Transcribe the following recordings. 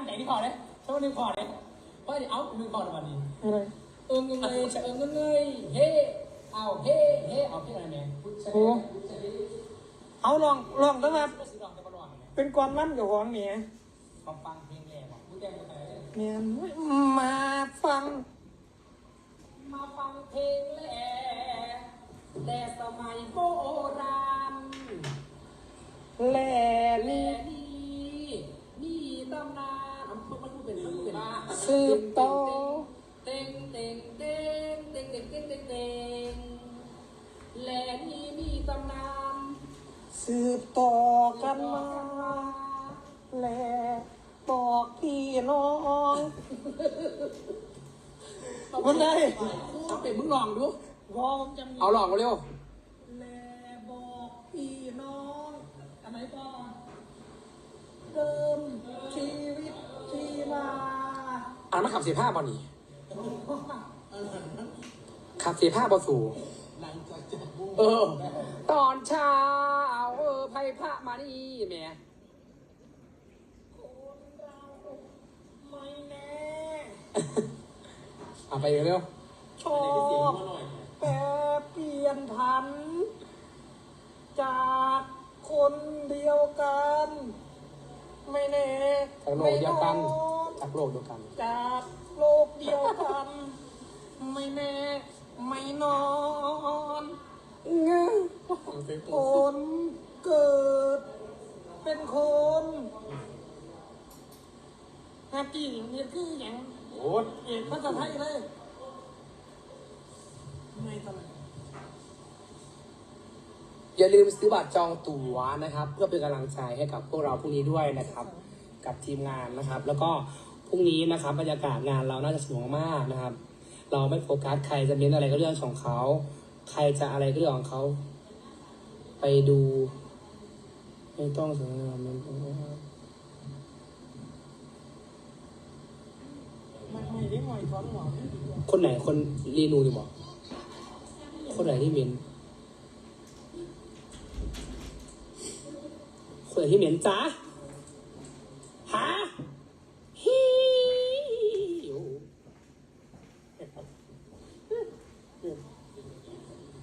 มั่นใจที่พอเลยโชว์หนึ่งพอเลยเพราะเดี๋ยวเอาหนึ่งพอแล้ววันนี้อะไรเอิงเอิงเลยจะเอิงเอิงเลยเฮ้เอาเฮ้เฮ้เอาเพลงอะไรแม่พุทธเชโอ้เอาลองลองตั้งแต่ก็สิลองจะมาลองเนี่ยเป็นความมั่นกับของเนี่ยมาฟังเพลงแรกบอกผู้แจ้งไปเลยเนี่ยมาฟัง มาฟังเพลงแรกแต่สมัยโบ สืบต่อกันมาแหล่บอกพี่น้องมันได้เอาเป็นมึงลองดูพอผมจำเอาลองมาเร็วแหล่บอกพี่น้องอันไหนก่อนเดิมชีวิตที่มาอ่านมาขับเสียผ้าบอลนี่ขับเสียผ้าบอสูเออ ตอนเช้า เออไพ่พระมานี่แหม่ไม่แน่เอาไปเร็วชอบแปรเปลี่ยนผัน จากคนเดียวกัน ไม่แน่ๆจากโลกเดียวกัน ไม่นอนจากโลกเดียวกัน จากโลกเดียวกัน ไม่แน่ไม่นอนเงยคน เกิดเป็นคนแฮปปี้เนี่ยคืออย่างโอ้เอกภาษาไทยเลยไม่ตลอดอย่าลืมซื้อบัตรจองตั๋วนะครับ เพื่อเป็นกำลังใจให้กับพวกเราพรุ่งนี้ด้วยนะครับ กับทีมงานนะครับ แล้วก็พรุ่งนี้นะครับบรรยากาศงานเราน่าจะสนุกมากนะครับ เราไม่โฟกัสใครจะเม้นอะไรก็เรื่องของเขา ใครจะอะไรก็เรื่องของเขา ไปดู ไม่ต้องสนใจมันมันไม่ได้หอยท้หอคนไหนคนรีนูดีบอกคนไหนที่เหม็นคนไหนที่เหม็นจ้าหาฮิว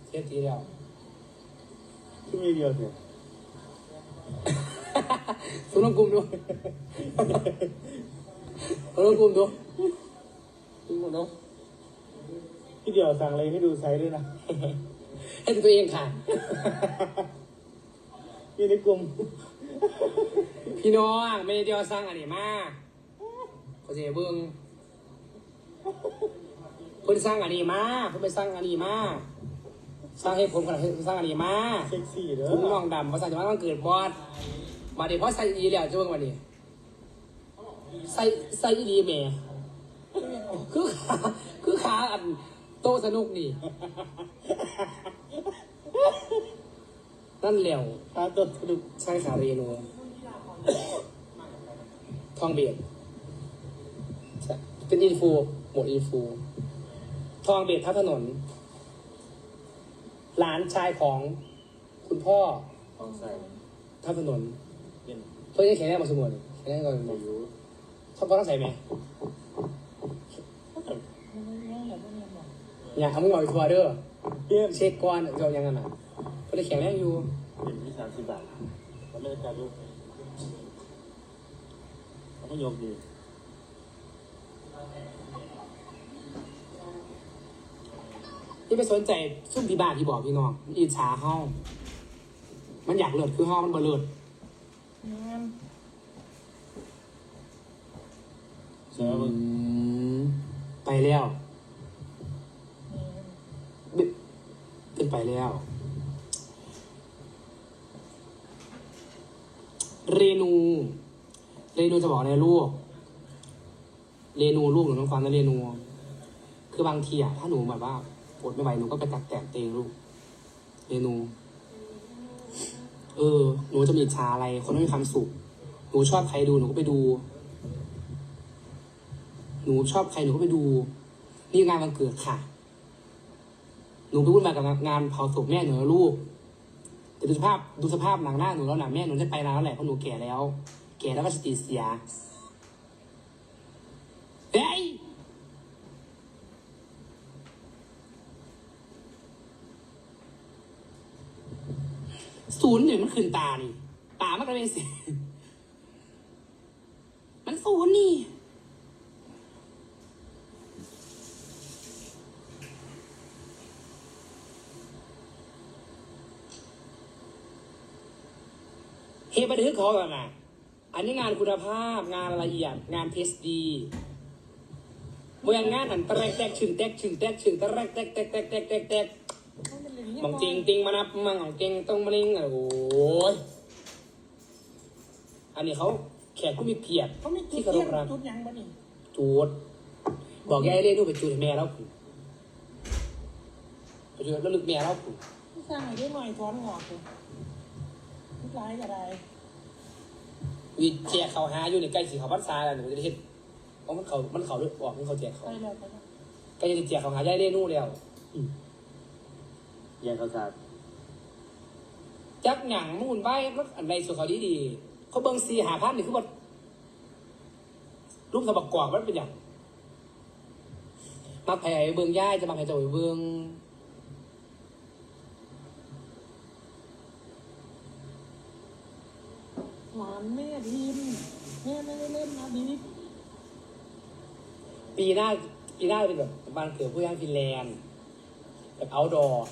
เทียทีเดียวที่มีเดียวเนี่ย สุนทรกลุ่มดูสุนทรกลุ่มดูสุนทรกลุ่มดูที่เดียวสั่งอะไรให้ดูไซส์ด้วยนะ ให้ตัวเองค่ะ อยู่ในกลุ่ม พี่น้องไม่ได้เดียวสร้างอันนี้มาเขาจะเบิ่งเพิ่นสร้างอันนี้มาเพิ่นไปสร้างอันนี้มาสร้างให้ผมขนาดให้สร้างอันนี้มาเซ็กซี่เด้อผมน้องดำภาษาจะมาต้องเกิดบอด มาเดี๋ยวพอใส่อีแล้วจะเบิ่งวันนี้ใส่ใส่อีดีแหม่คือขาคือขาอันโตสนุกนี่นั่นแหล้วตาตัวสนุกใช่ค่ะเรโนทองเบียดใช่เป็นอินฟูหมดอินฟูทองเบียดทับถนน หลานชายของคุณพ่อทองใส่ทับถนนเป็นเพื่อนจะแข็งแรงมาสมุนแข็งแรงก่อนอายุเขาต้องใส่ไหมอยากทำมึงหน่อยทัวร์เด้อเยี่ยมเช็คก่อนจะเอายังไงน่ะเพื่อนจะแข็งแรงอยู่เป็นที่สามสิบบาทแล้วไม่ได้การลูกเขาไม่ยกดีที่ไปสนใจซุ่มที่บ้านที่บอกพี่น้องมันอิจฉาเฮามันอยากเลิศคือเฮามันบ่เลิศ งานเสือมึงไปแล้วเป็นไปแล้ว เรนู เรนูจะบอกอะไรลูก เรนูลูกหนูต้องฟังนะเรนู คือบางทีอะถ้าหนูแบบว่าปวดไม่ไหวหนูก็ไปตักแต่งเตงลูก เรนู เออ หนูจะมีอิจฉาอะไร คนไม่มีความสุข หนูชอบใครดูหนูก็ไปดู หนูชอบใครหนูก็ไปดู นี่งานวันเกิดค่ะ หนูไปวุ่นวายกับงานเผาศพแม่หนูแล้วลูก แต่ดูสภาพดูสภาพหนังหน้าหนูแล้วหนังแม่หนูจะไปนานแล้วแหละเพราะหนูแก่แล้ว แก่แล้วก็สติเสีย เฮ้ย ศูนย์เนี่ยมันขึ้นตานี่ตามันก็เป็นสิมันศูนย์นี่เฮบันทึกขาก่อนนะอันนี้งานคุณภาพงานละเอียดงานเทสดีเมื่องานอันแตกแตกชึงแตกชึงแตกชึงแตกแตกแตกแตกแตกแตกแตก มองจริงจริงมานับมังของจริงต้องมาลิงอะโอ้ยอันนี้เขาแขกผู้มีเกียรติเขามีจุที่ดเคารเทียพนรักจุดหยังบ่นี่จูดบอกยายเรียกลูกไปจูดให้แม่แล้วคุณไปจูดแล้วลึกแม่แล้วคุณสร้างให้ได้หน่อยถอนงอกเลยทุกรายก็ได้วีแจกเขาหาอยู่ในใกล้สีเขาพัดซาแล้วหนูจะได้เห็นเพราะมันเขามันเขาเลือกออกมันเขาแจกเขาไปแล้วไปแล้วใกล้จะแจกเขาหายายเรียกนู่นแล้วแยกเขาสาดจักหยังนู่นไปรถอันใดสุดเขาดีดีๆเขาเบิ้งซีหาพันนี่คือว่ารูปสะบักกวางมันเป็นอย่างมาแผ่เบิ้งย่ายจะมาแผ่เจะไปเบิ้งหวานแม่ทีมแม่ไม่ได้เล่นนะดีปีหน้าปีหน้าจะเป็นแบบบ้านเกิดผู้ย่างฟินแลนด์แบบเอาดอร์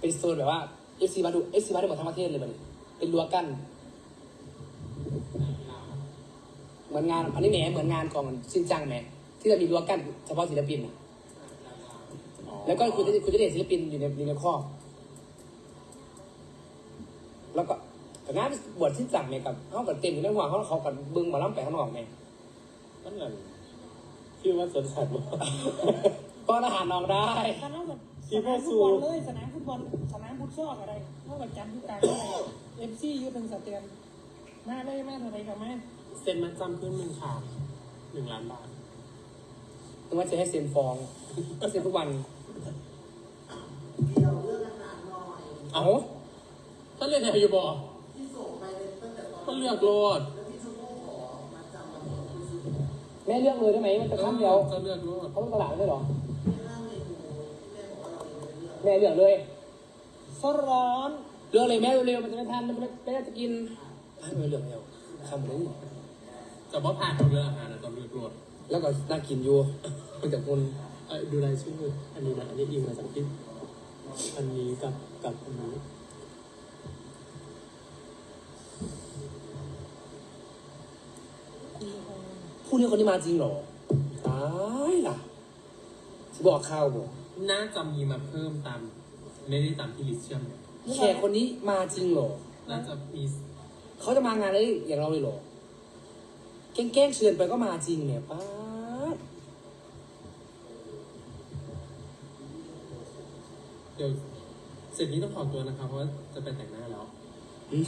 เป็นโซนแบบว่าเอฟซีมาดูเอฟซีมาได้หมดทั้งประเทศเลยมันเป็นรั้วกั้นเหมือนงานอันนี้แหมเหมือนงานของชินจังแหมที่จะมีรั้วกั้นเฉพาะศิลปินน่ะแล้วก็คุณจะคุณจะได้เห็นศิลปินอยู่ในอยู่ในครอบแล้วก็แต่งานบวชที่สั่งเนี่ยกับเขากับเต็มอยู่ในหัวเขาเขากับบึงหมาล่ำไปข้างนอกไงนั่นแหละชื่อว่าสวนสัตว์บ่ก็อาหารนองได้ ๆถ้าเท่ากับที่สพ่นาอมสู้ฟุตบอลเลยสนามฟุตบอลสนามฟุตซอกอะไรเท่ากับจันทร์ทุกการอะไรเอฟซีอยู่เป็นสเตียนมาเลยมาเท่าไรกับมาเซ็นมันจำขึ้นหนึ่งค่ะหนึ่งล้านบาทถึงว่าจะให้เซ็นฟองก็เซ็นทุกวันเอาท่านเรียนอะไรอยู่บ่ท่านเลือกโลดแม่เลือกเลยได้ไหมมันจะคำเดียวจะเลือกโลดเขาต้องตลาดไม่ใช่หรอ แม่เลือกเลยสร้อนเลือกเลยแม่เร็วๆมันจะไม่ทันมันไม่ไม่ได้จะกินให้แม่เลือกเร็วคำนี้แต่ว่าผ่านเราเลือกอาหารนะต้องเลือกโลดแล้วก็น่ากินอยู่เป็นจากคนเอ้ยดูรายชื่ออันนี้นะอันนี้อิงมาจากที่อันนี้กับกับอันนี้ผู้นี้คนนี้มาจริงเหรอตายล่ะจะ บอกข้าวบอกน่าจะมีมาเพิ่มตาม ไม่ได้ตามที่ลิสต์เชื่อมเนี่ยแขกคนนี้มาจริงเหรอน่าจะมีเขาจะมางานเลยอย่างเราเลยเหรอแกล้งๆเชิญไปก็มาจริงเนี่ยป้าดเดี๋ยวเสร็จนี้ต้องถอนตัวนะครับ เพราะว่าจะไปแต่งหน้าแล้วอืม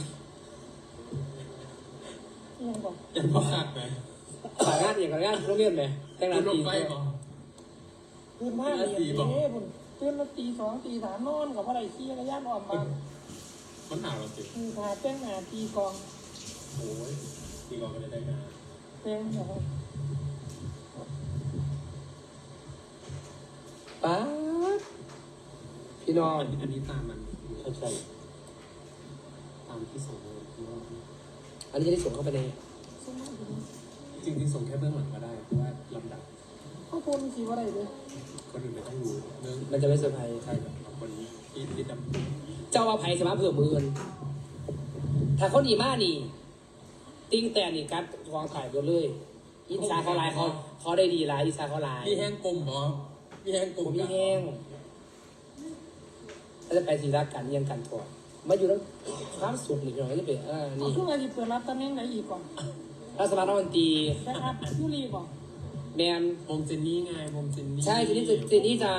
ยังบอก ยังบอกขาดไหมสายงานอย่างกับงานโรงเรียนไหมแต่งงานคุณลตีงไปบอก คืนผ้าเรียนเด้บุญตื่นมาตีสองตีสามนอนกับอะไรขี้กระยานออมบ้านมันหนาวเราสิคือขาเต้นหาตีกองโอ้ยดีกว่าก็จะได้งานเต้นแบบว่าป้าดพี่น้องอันนี้อันนี้ตามมันเข้าใจตามที่ส่งมาอันนี้จะได้ส่งเข้าไปในสมัยนี้จริงๆส่งแค่เบื้องหลังก็ได้เพราะว่าลำดับ ข้าวปุ้นสีอะไรเลยคนอื่นไม่ต้องรู้เรื่องมันจะไม่เซอร์ไพรส์ใช่กับคนที่ที่ดำเจ้าว่าไผ่สมาเผื่อมืออนถ้าเขาดีมากนี่ ติ้งแต่นี่การวางถ่ายกันเลยอินซาเขาไลายเขาเขาได้ดีไลายอินซาเขาไลายมีแห้งกลมบอมีแห้งกลผมมมีแห้งก็จะไปสีรักกันเยังกันถอดมาอยู่แล้วความสุขนี่พี่น้องก็จะเป็นอ่าเอานี่ช่วงอาทิตย์เปิดรับตำแหน่งไหนอีกก่อนรัฐบาลนอกดนตรีได้อัพยูรีก่อน แมนวงเจนนี่ไงวงเจนนี่ใช่ทีนี้จะทีนี้จะ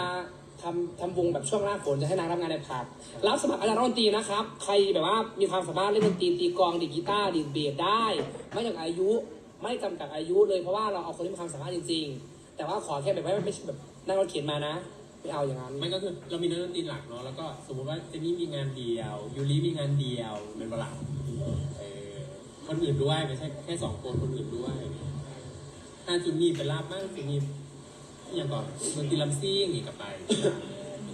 ทำทำวงแบบช่วงหน้าฝนจะให้นางรับงานในผับรับสมัครอาจารย์ดนตรีนะครับ ใครแบบว่ามีความสามารถเล่นดนตรีตีกลองดีดกีตาร์ดีดเบสได้ ไม่จำกัดอายุไม่จำกัดอายุเลยเพราะว่าเราเอาคนที่มีความสามารถจริง ๆ แต่ว่าขอแค่แบบว่าไม่ใช่แบบนั่งรถเข็นมานะไม่เอาอย่างนั้นไม่ก็คือเรามีนักดนตรีหลักเนาะแล้วก็สมมติว่าเจนนี่มีงานเดียวยูริมีงานเดียวเป็นเวลาเออคนอื่นด้วยไม่ใช่แค่สองคนคนอื่นด้วย ถ้ถ้าจุดนี้เป็นลาบมากจุดนี้อย่างก่อนดนตรีลำซิ่งอีกกับไป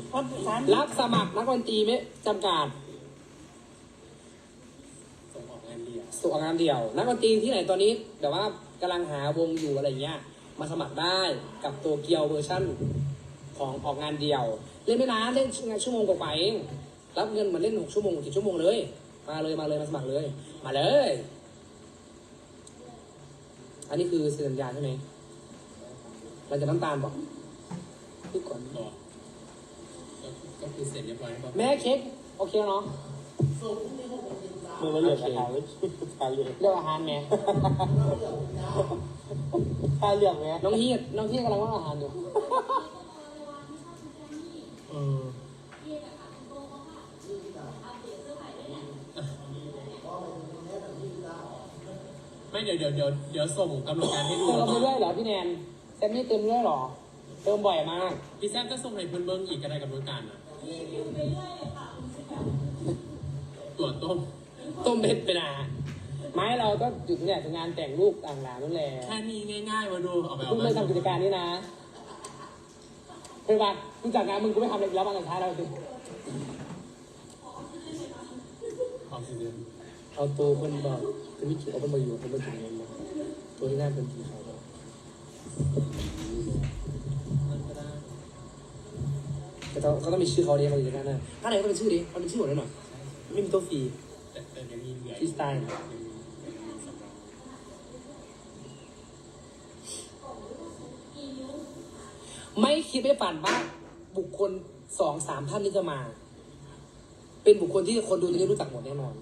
เพราะสารรับสมัครนักดนตรีไม่จำกัดส่งออกงานเดียว ส่งงานเดี่ยว นักดนตรีที่ไหนตอนนี้แบบว่ากำลังหาวงอยู่อะไรเงี้ย มาสมัครได้กับตัวเกียวเวอร์ชั่นของออกงานเดี่ยว เล่นไม่นานเล่นงานชั่วโมงกว่าๆเองรับเงินเหมือนเล่นหกชั่วโมงกี่ชั่วโมงเลย มาเลยมาเลยมาสมัครเลย มาเลย อันนี้คือเซ็นสัญญาใช่ไหมเราจะน้ำตาลบอกพูดก่อนบอกก็ก็คือเสร็จเรียบร้อยแล้วแม่เค้กโอเคเนาะมือมันเหลือแต่เท้าเลยตาเหลืองเรื่องอาหารแม่ตาเหลืองไหมน้องฮีดน้องฮีดกำลังว่าอาหารอยู่ เออ ไม่เดี๋ยวเดี๋ยวเดี๋ยวเดี๋ยวส่งกำหนดการให้ดูเติมเราไปเรื่อยเหรอพี่แนนแซมมี่เติมเรื่อยเหรอ เติมบ่อยมาก พี่แซมก็ส่งให้เพื่อนเบิ้งอีกก็ได้กำหนดการนะตรวจต้มต้มเผ็ดไปนะไม้เราก็หยุดเนี่ยงานแต่งลูกต่างหลานนั่นแหละแค่นี้ง่ายๆมาดูเอาไปเอาเพิ่งไปเริ่มทำกิจการนี้นะเป็นปะมึงจากงานมึงกูไม่ทำอะไรอีกแล้วบางกันท้ายเราสิออกซิเจนเอาตัวคนบอก คือวิจิเอาคนมาอยู่คนมาถึงเงินมตัวที่น่าเป็นสีขาวบอกมันก็ได้แต่เขาเขาต้องมีชื่อเขาเดียวเขาอยู่ในนั้นนะถ้าไหนก็เป็นชื่อดิมันเป็นชื่อหมดเลยหน่อยไม่มีตัวฟรีแต่แต่ยังมีเหลือฟรีสไตล์ไม่คิดไม่ฝันว่าบุคคลสองสามท่านนี้จะมา เป็นบุคคลที่คนดูจะได้รู้จักหมดแน่นอน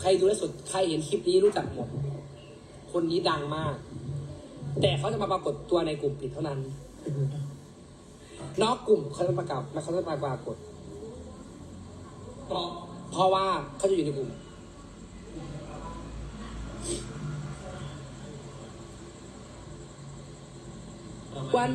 ใครดูได้สุด ใครเห็นคลิปนี้รู้จักหมด คนนี้ดังมาก แต่เขาจะมาปรากฏตัวในกลุ่มปิดเท่านั้น นอกกลุ่มเขาจะประกาศเขาจะมาปรากฏเพราะเพราะว่าเขาจะอยู่ในกลุ่ม วัน